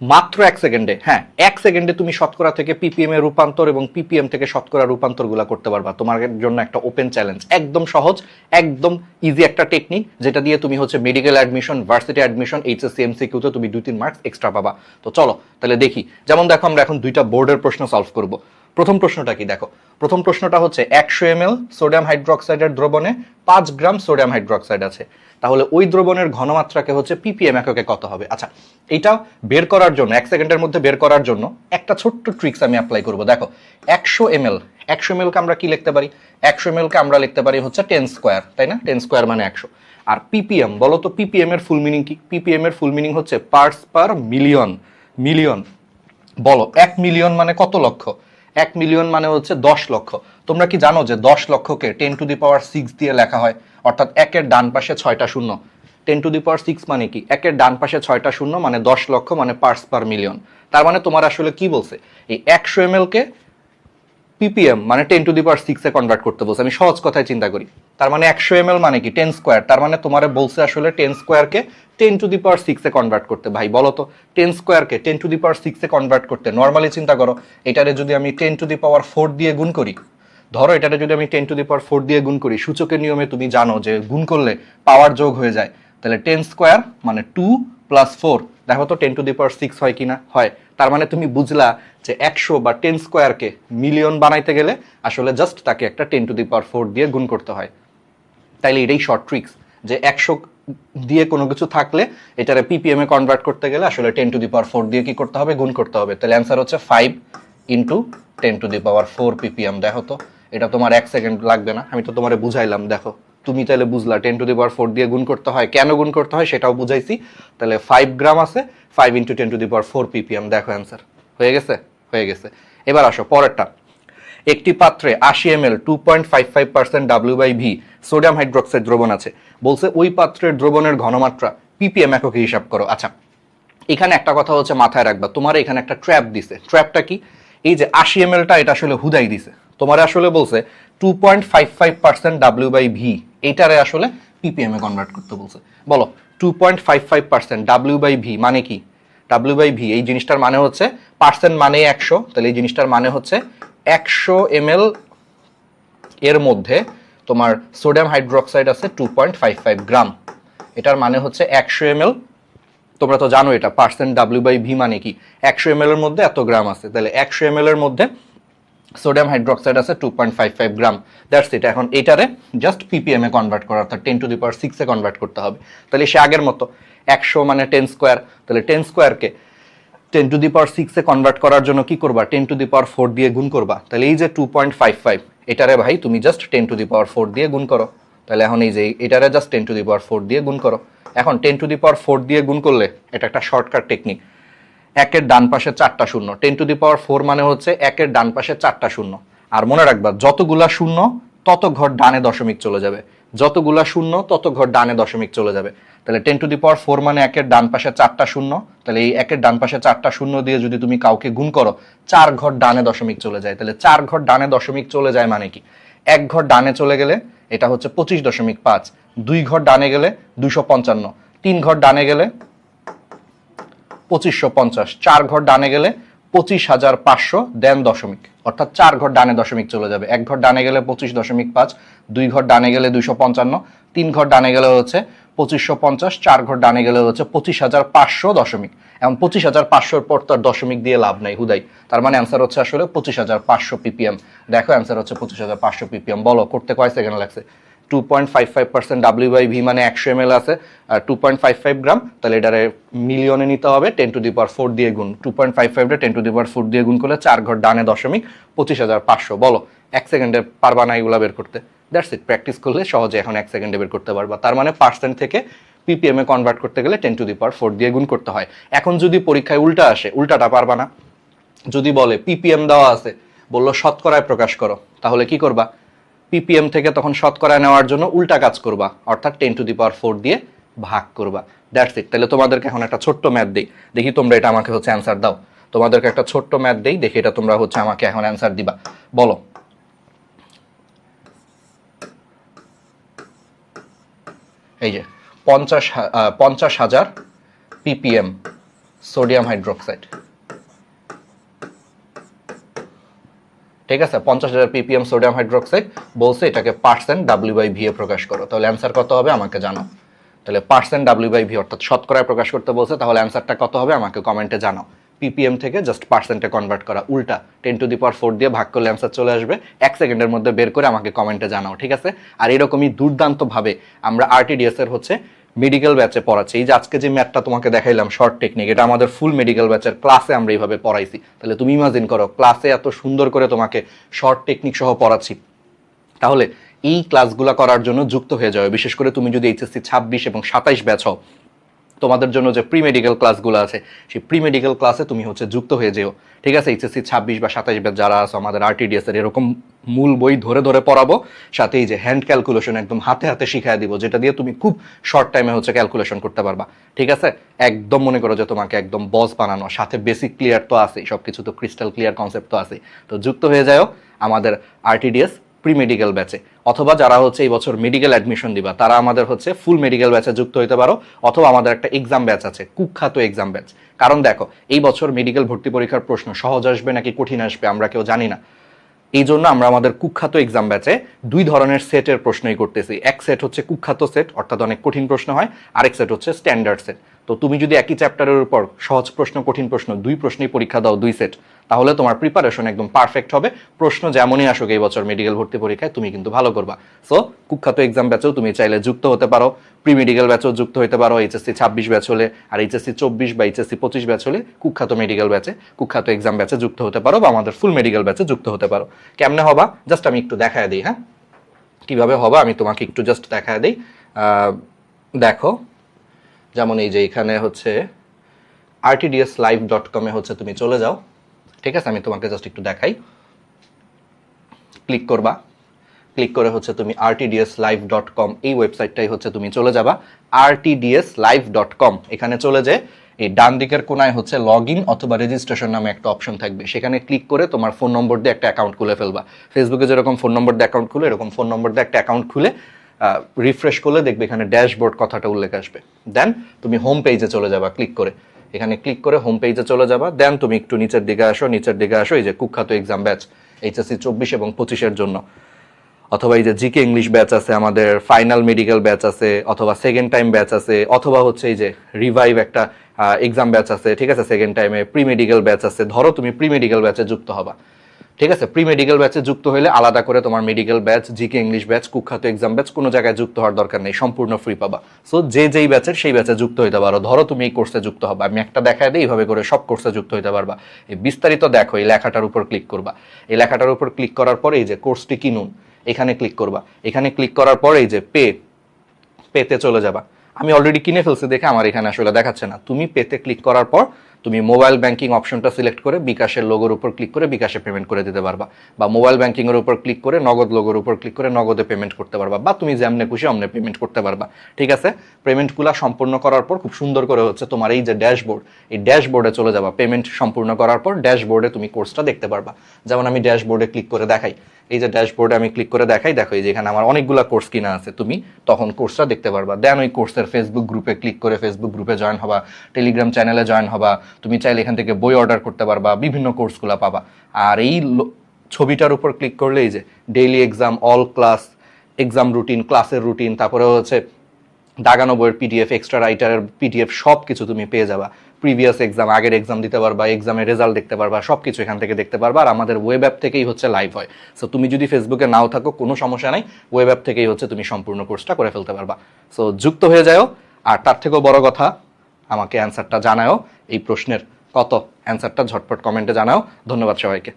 মাত্র এক সেকেন্ডে হ্যাঁ এক সেকেন্ডে তুমি শতকরা থেকে পিপিএম এর রূপান্তর এবং পিপিএম থেকে শতকরা রূপান্তর রূপান্তরগুলো করতে পারবা। তোমার জন্য একটা ওপেন চ্যালেঞ্জ একদম সহজ, একদম ইজি একটা টেকনিক যেটা দিয়ে তুমি হচ্ছে medical admission varsity admission HSC এমসিকিউতে তুমি দুই তিন মার্কস এক্সট্রা পাবা। তো চলো, তাহলে দেখি। যেমন দেখো, আমরা এখন দুইটা বোর্ডের প্রশ্ন সলভ করব। প্রথম প্রশ্নটা কি দেখো? প্রথম প্রশ্নটা হচ্ছে একশো এম সোডিয়াম হাইড্রোক্সাইডের দ্রবণে পাঁচ গ্রাম সোডিয়াম হাইড্রোক্সাইড আছে। তাহলে ওই দ্রবণের ঘনমাত্রাকে হচ্ছে পিপিএম এককে কত হবে? আচ্ছা এটা বের করার জন্য, এক সেকেন্ডের মধ্যে বের করার জন্য একটা ছোট্ট ট্রিক্স আমি অ্যাপ্লাই করব। দেখো, একশো এম এল একশো এম এলকে আমরা কি লিখতে পারি? একশো এম কে আমরা লিখতে পারি হচ্ছে টেন স্কোয়ার তাই না? টেন স্কোয়ার মানে একশো। আর পিপিএম বলো তো পিপিএম এর ফুল মিনিং কি? পিপিএম এর ফুল মিনিং হচ্ছে পার্টস পার মিলিয়ন মিলিয়ন বলো, এক মিলিয়ন মানে কত লক্ষ? এক মিলিয়ন মানে হচ্ছে দশ লক্ষ। তোমরা কি জানো যে দশ লক্ষকে ten to the power six দিয়ে লেখা হয়? অর্থাৎ একের ডান পাশে ছয়টা শূন্য। Ten to the power six মানে কি? একের ডান পাশে ছয়টা শূন্য মানে দশ লক্ষ মানে পার্স পার মিলিয়ন তার মানে তোমার আসলে কি বলছে? এই একশো এম কে পিপিএম মানে টেন টু দি পাওয়ার সিক্সে কনভার্ট করতে বলছে। আমি সহজ কথায় চিন্তা করি। তার মানে একশো এম মানে কি? টেন স্কোয়ার তার মানে তোমার বলছে আসলে টেন স্কোয়ারকে টেন টু দি পাওয়ার সিক্সে কনভার্ট করতে। ভাই, বলো তো টেন স্কোয়ারকে টেন টু দি পাওয়ার সিক্সে কনভার্ট করতে? নর্মালি চিন্তা করো, এটারে যদি আমি ten to the power four দিয়ে গুণ করি ধরো এটারে যদি আমি ten to the power four দিয়ে গুণ করি, সূচকের নিয়মে তুমি জানো যে গুণ করলে পাওয়ার যোগ হয়ে যায়। তাহলে টেন স্কোয়ার মানে টু প্লাস ফোর দেখো তো ten to the power six হয় কিনা? হয়। তার মানে তুমি বুঝলা যে একশো বা টেন স্কোয়ারকে মিলিয়ন বানাইতে গেলে আসলে জাস্ট তাকে একটা ten to the power four দিয়ে গুণ করতে হয়। তাইলে এটাই শর্ট ট্রিক্স যে একশো দিয়ে কোনো কিছু থাকলে এটারে পিপিএম এ কনভার্ট করতে গেলে আসলে ten to the power four দিয়ে কি করতে হবে? গুণ করতে হবে। তাহলে অ্যান্সার হচ্ছে five into ten to the power four PPM দেখো তো। এটা তোমার এক সেকেন্ড লাগবে না। আমি তো তোমারে বুঝাইলাম, দেখো। তুমি তাহলে বুঝলা ten to the power four দিয়ে গুণ করতে হয়। কেন গুণ করতে হয় সেটাও বুঝাইছি। তাহলে ফাইভ গ্রাম আছে five into ten to the power four PPM দেখো অ্যান্সার হয়ে গেছে? হয়ে গেছে। এবার আসো, পরেরটা। একটি পাত্রে আশি M L two point five five percent W by V sodium hydroxide দ্রবণ আছে। বলছে ওই পাত্রের দ্রবণের ঘনমাত্রা পিপিএম এককে হিসাব করো। আচ্ছা এখানে একটা কথা হচ্ছে মাথায় রাখবা। তোমার এখানে একটা ট্র্যাপ দিছে। ট্র্যাপটা কি? এই যে আশি এম এলটা এটা আসলে হুদাই দিছে। তোমার আসলে বলছে two point five five percent W by V এইটারে আসলে পিপিএম এ কনভার্ট করতে বলছে। বলো two point five five percent W by V মানে কি? ডাব্লিউ বাই ভি এই জিনিসটার মানে হচ্ছে পার্সেন্ট মানে একশো, তাহলে এই জিনিসটার মানে হচ্ছে একশো এম এর মধ্যে তোমার সোডিয়াম হাইড্রোক্সাইড আছে two point five five gram. এটার মানে হচ্ছে একশো এম তোমরা তো জানো এটা পার্সেন্ট ডাব্লিউ বাই ভি মানে কি? একশো এম এর মধ্যে এত গ্রাম আছে, তাহলে একশো এম এর মধ্যে সোডিয়াম হাইড্রোক্সাইড আছে two point five five gram. That's it এখন এটারে জাস্ট পিপিএম এ কনভার্ট করা, অর্থাৎ টেন টু দি পাওয়ার সিক্সে কনভার্ট করতে হবে। তাহলে সে আগের মতো, একশো মানে টেন স্কোয়ার তাহলে টেন স্কোয়ারকে টেন টু দি পাওয়ার সিক্সে কনভার্ট করার জন্য কি করবা? Ten to the power four দিয়ে গুণ করবা। তাহলে এই যে টু পয়েন্ট ফাইভ ফাইভ এটারে ভাই তুমি just ten to the power four দিয়ে গুণ করো। তাহলে এখন এই যে এটারে just ten to the power four দিয়ে গুণ করো। এখন ten to the power four দিয়ে গুণ করলে এটা একটা শর্টকাট টেকনিক একের ডান পাশে চারটা শূন্য। Ten to the power four মানে হচ্ছে একের ডান পাশে চারটা শূন্য। আর মনে রাখবা, যতগুলা শূন্য, তত ঘর ডানে দশমিক চলে যাবে। যতগুলা শূন্য, তত ঘর ডানে দশমিক চলে যাবে। তাহলে ten to the power four মানে একের ডান পাশে চারটা শূন্য। তাহলে এই একের ডান পাশে চারটা শূন্য দিয়ে যদি তুমি কাউকে গুণ করো, চার ঘর ডানে দশমিক চলে যায়। তাহলে চার ঘর ডানে দশমিক চলে যায় মানে কি? এক ঘর ডানে চলে গেলে এটা হচ্ছে পঁচিশ দশমিক পাঁচ। দুই ঘর ডানে গেলে দুইশো পঞ্চান্ন। তিন ঘর ডানে গেলে পঁচিশশো পঞ্চাশ। চার ঘর ডানে গেলে পঁচিশ হাজার পাঁচশো, দেন দশমিক। অর্থাৎ চার ঘর ডানে দশমিক চলে যাবে। এক ঘর ডানে গেলে পঁচিশ দশমিক পাঁচ, দুই ঘর ডানে গেলে দুইশো পঞ্চান্ন, তিন ঘর ডানে গেলে হচ্ছে পঁচিশশো পঞ্চাশ, চার ঘর ডানে গেলে হচ্ছে পঁচিশ হাজার পাঁচশো দশমিক। এবং পঁচিশ হাজার পাঁচশোর পর তার দশমিক দিয়ে লাভ নাই, হুদাই। তার মানে অ্যান্সার হচ্ছে আসলে পঁচিশ হাজার পাঁচশো পিপিএম দেখো অ্যান্সার হচ্ছে পঁচিশ হাজার পাঁচশো পিপিএম বলো, করতে কয় সেকেন্ড লাগছে? Two point five five percent W V মানে একশো এম এল আছে, আর two point five five gram, তাহলে এটারে মিলিয়নে নিতে হবে ten to the power four দিয়ে গুণ। Two point five ফাইভটা ten to the power four দিয়ে গুণ করলে চার ঘর ডানে দশমিক পঁচিশ হাজার পাঁচশো, বলো। এক সেকেন্ডে পারবা না এগুলো বের করতে। দ্যাটস ইট প্র্যাকটিস করলে সহজে এখন এক সেকেন্ডে বের করতে পারবা। তার মানে পার্সেন্ট থেকে পিপিএম কনভার্ট করতে গেলে ten to the power four দিয়ে গুণ করতে হয়। এখন যদি পরীক্ষায় উল্টা আসে, উল্টাটা পারবা না। যদি বলে পিপিএম দেওয়া আছে, বলল শতকরায় প্রকাশ করো, তাহলে কি করবা? পিপিএম থেকে তখন শতকরা নেওয়ার জন্য উল্টা কাজ করবা। অর্থাৎ ten to the power four দিয়ে ভাগ করবা। দ্যাটস ইট তাহলে তোমাদেরকে এখন একটা ছোট্ট ম্যাথ দিই। দেখি তোমরা এটা আমাকে হচ্ছে অ্যান্সার দাও। তোমাদেরকে একটা ছোট্ট ম্যাথ দিই। দেখি এটা তোমরা হচ্ছে আমাকে এখন অ্যান্সার দিবা। বলো। এই যে, পঞ্চাশ পঞ্চাশ হাজার পিপিএম সোডিয়াম হাইড্রোক্সাইড ঠিক আছে, পঞ্চাশ হাজার পিপিএম সোডিয়াম হাইড্রোক্সাইড বলছে এটাকে পার্সেন্ট ডাব্লিউ বাই ভি এ প্রকাশ করো। তাহলে অ্যান্সার কত হবে আমাকে জানাও। তাহলে পার্সেন্ট ডাব্লিউ বাই ভি অর্থাৎ শতকরায় প্রকাশ করতে বলছে, তাহলে অ্যান্সারটা কত হবে আমাকে কমেন্টে জানাও। পিপিএম থেকে জাস্ট পার্সেন্টে কনভার্ট করা, উল্টা। Ten to the power four দিয়ে ভাগ করলে অ্যান্সার চলে আসবে। এক সেকেন্ডের মধ্যে বের করে আমাকে কমেন্টে জানাও, ঠিক আছে? আর এরকমই দুর্দান্তভাবে আমরা আরটিডিএস এর হচ্ছে মেডিকেল ব্যাচে পড়াচ্ছে। এই যে আজকে যে ম্যাথটা তোমাকে দেখাইলাম শর্ট টেকনিক এটা আমাদের ফুল মেডিকেল ব্যাচের ক্লাসে আমরা এইভাবে পড়াইছি। তাহলে তুমি ইমাজিন করো ক্লাসে এত সুন্দর করে তোমাকে শর্ট টেকনিক সহ পড়াচ্ছি। তাহলে এই ক্লাসগুলো করার জন্য যুক্ত হয়ে যাবে বিশেষ করে তুমি যদি এইচএসসি ছাব্বিশ এবং সাতাইশ ব্যাচ হও তোমাদের জন্য যে প্রি মেডিকেল ক্লাসগুলো আছে, সেই প্রি মেডিকেল ক্লাসে তুমি হচ্ছে যুক্ত হয়ে যেও। ঠিক আছে? এইচএসসি ছাব্বিশ বা সাতাইশ ব্যাচ যারা আছে, আমাদের আরটিডিএস এর এরকম মূল বই ধরে ধরে পড়াবো, সাথে এই যে হ্যান্ড ক্যালকুলেশন একদম হাতে হাতে শিখাই দিব, যেটা দিয়ে তুমি খুব শর্ট টাইমে হচ্ছে ক্যালকুলেশন করতে পারবা। ঠিক আছে? একদম মনে করো যে তোমাকে একদম বস বানানো, সাথে বেসিক ক্লিয়ার তো আছেই সব কিছু তো ক্রিস্টাল ক্লিয়ার কনসেপ্ট তো আছেই। তো যুক্ত হয়ে যাও আমাদের আরটিডিএস প্রি মেডিকেল ব্যাচে অথবা যারা হচ্ছে এই বছর মেডিকেল অ্যাডমিশন দিবা, তারা আমাদের হচ্ছে ফুল মেডিকেল ব্যাচে যুক্ত হতে পারো, অথবা আমাদের একটা এক্সাম ব্যাচ আছে, কুখ্যাত এক্সাম ব্যাচ কারণ দেখো, এই বছর মেডিকেল ভর্তি পরীক্ষার প্রশ্ন সহজ আসবে নাকি কঠিন আসবে আমরা কেউ জানি না। এই জন্য আমরা আমাদের কুখ্যাত এক্সাম ব্যাচে দুই ধরনের সেটের প্রশ্নই করতেছি। এক সেট হচ্ছে কুখ্যাত সেট অর্থাৎ অনেক কঠিন প্রশ্ন হয়, আরেক সেট হচ্ছে স্ট্যান্ডার্ড সেট তো তুমি যদি একই চ্যাপ্টারের উপর সহজ প্রশ্ন, কঠিন প্রশ্ন, দুই প্রশ্নেই পরীক্ষা দাও, দুই সেট, তাহলে তোমার প্রিপারেশন একদম পারফেক্ট হবে। প্রশ্ন যেমনই আসুক এই বছর মেডিকেল ভর্তি পরীক্ষায়, তুমি কিন্তু ভালো করবা। সো কুখ্যাত এক্সাম ব্যাচেও তুমি চাইলে যুক্ত হতে পারো। প্রি মেডিকেল ব্যাচেও যুক্ত হতে পারো এইচএসসি ছাব্বিশ ব্যাচ হলে আর এইচএসসি চব্বিশ বা এইচএসসি পঁচিশ ব্যাচ হলে কুখ্যাত মেডিকেল ব্যাচে কুখ্যাত এক্সাম ব্যাচে যুক্ত হতে পারো বা আমাদের ফুল মেডিকেল ব্যাচে যুক্ত হতে পারো। কেমনে হবা? জাস্ট আমি একটু দেখায় দিই হ্যাঁ? কীভাবে হবে? আমি তোমাকে একটু জাস্ট দেখায় দিই। দেখো যেমন এই যে এখানে হচ্ছে আরটিডিএস লাইভ ডট কমে হচ্ছে তুমি চলে যাও। ঠিক আছে, আমি তোমাকে জাস্ট একটু দেখাই। ক্লিক করবা। ক্লিক করে হচ্ছে তুমি আরটিডিএস লাইভ ডট কম এই ওয়েবসাইটটাই হচ্ছে তুমি চলে যাবা। আরটিডিএস লাইভ ডট কম এখানে চলে যে এই ডান দিকের কোনায় হচ্ছে লগ ইন অথবা রেজিস্ট্রেশন নামে একটা অপশন থাকবে। সেখানে ক্লিক করে তোমার ফোন নম্বর দিয়ে একটা অ্যাকাউন্ট খুলে ফেলবা। ফেসবুকে যেরকম ফোন নম্বর দিয়ে অ্যাকাউন্ট খুলে, এরকম ফোন নম্বর দিয়ে একটা অ্যাকাউন্ট খুলে রিফ্রেশ করলে দেখবে এখানে ড্যাশবোর্ড কথাটা উল্লেখ আসবে। দেন তুমি হোম পেজে চলে যাবা ক্লিক করে। এখানে ক্লিক করে হোম পেজে চলে যাবা। দেন তুমি একটু নিচের দিকে আসো, নিচের দিকে আসো, এই যে কুখ্যাত এক্সাম ব্যাচ এইচএসসি চব্বিশ এবং পঁচিশের জন্য। অথবা এই যে জিকে ইংলিশ ব্যাচ আছে, আমাদের ফাইনাল মেডিকেল ব্যাচ আছে, অথবা সেকেন্ড টাইম ব্যাচ আছে, অথবা হচ্ছে এই যে রিভাইভ একটা এক্সাম ব্যাচ আছে, ঠিক আছে? সেকেন্ড টাইমে প্রি মেডিকেল ব্যাচ আছে। ধরো তুমি প্রি মেডিকেল ব্যাচে যুক্ত হবা। ঠিক আছে? প্রি মেডিকেল ব্যাচে যুক্ত হলে আলাদা করে তোমার medical batch GK English batch কুখ্যাত এক্সাম ব্যাচ কোনো জায়গায় যুক্ত হওয়ার দরকার নেই, সম্পূর্ণ ফ্রি পাবা। সো যে যেই ব্যাচের সেই ব্যাচে যুক্ত হইতে পারো। ধরো তুমি এই কোর্সে যুক্ত হবা। আমি একটা দেখায় দিই, এইভাবে করে সব কোর্সে যুক্ত হইতে পারবা। এই বিস্তারিত দেখো, এই লেখাটার উপর ক্লিক করবা। এই লেখাটার উপর ক্লিক করার পরে এই যে কোর্সটি কিনুন, এখানে ক্লিক করবা। এখানে ক্লিক করার পরে এই যে পে পেতে চলে যাবা। আমি অলরেডি কিনে ফেলছি, দেখে আমার এখানে আসলে দেখাচ্ছে না। তুমি পেতে ক্লিক করার পর তুমি মোবাইল ব্যাংকিং অপশনটা সিলেক্ট করে বিকাশের লোগোর উপর ক্লিক করে বিকাশে পেমেন্ট করে দিতে পারবা। বা মোবাইল ব্যাংকিং এর উপর ক্লিক করে নগদ লোগোর উপর ক্লিক করে নগদে পেমেন্ট করতে পারবা। বা তুমি যেমনে খুশি অমনে পেমেন্ট করতে পারবা। ঠিক আছে? পেমেন্টগুলো সম্পূর্ণ করার পর খুব সুন্দর করে হচ্ছে তোমার এই যে ড্যাশবোর্ড এই ড্যাশবোর্ডে চলে যাবা। পেমেন্ট সম্পূর্ণ করার পর ড্যাশবোর্ডে তুমি কোর্সটা দেখতে পারবা। যেমন আমি ড্যাশবোর্ডে ক্লিক করে দেখাই। এই যে ড্যাশবোর্ডে আমি ক্লিক করে দেখাই, দেখো এই যে এখানে আমার অনেকগুলো কোর্স কিনা আছে। তুমি তখন কোর্সটা দেখতে পারবা। দেন ওই কোর্সের ফেসবুক গ্রুপে ক্লিক করে ফেসবুক গ্রুপে জয়েন হবা টেলিগ্রাম চ্যানেলে জয়েন হবা। তুমি চাইলে এখান থেকে বই অর্ডার করতে পারবা, বিভিন্ন কোর্সগুলো পাবা। আর এই ছবিটার উপর ক্লিক করলে এই যে daily exam all class exam routine ক্লাসের রুটিন তারপরে হচ্ছে দাগানো বইয়ের পিডিএফ এক্সট্রা রাইটারের পিডিএফ সব কিছু তুমি পেয়ে যাবা। প্রিভিয়াস এক্সাম আগের এক্সাম দিতে পারবা এক্সামের রেজাল্ট দেখতে পারবা সব কিছু এখান থেকে দেখতে পারবা, আর আমাদের ওয়েব অ্যাপ থেকেই হচ্ছে লাইভ হয়। সো তুমি যদি ফেসবুকে নাও থাকো, কোনো সমস্যা নাই ওয়েব অ্যাপ থেকেই হচ্ছে তুমি সম্পূর্ণ কোর্সটা করে ফেলতে পারবা। সো যুক্ত হয়ে যাও, আর তার থেকেও বড় কথা, আমাকে অ্যান্সারটা জানাও, এই প্রশ্নের কত অ্যান্সারটা ঝটপট কমেন্টে জানাও। ধন্যবাদ সবাইকে।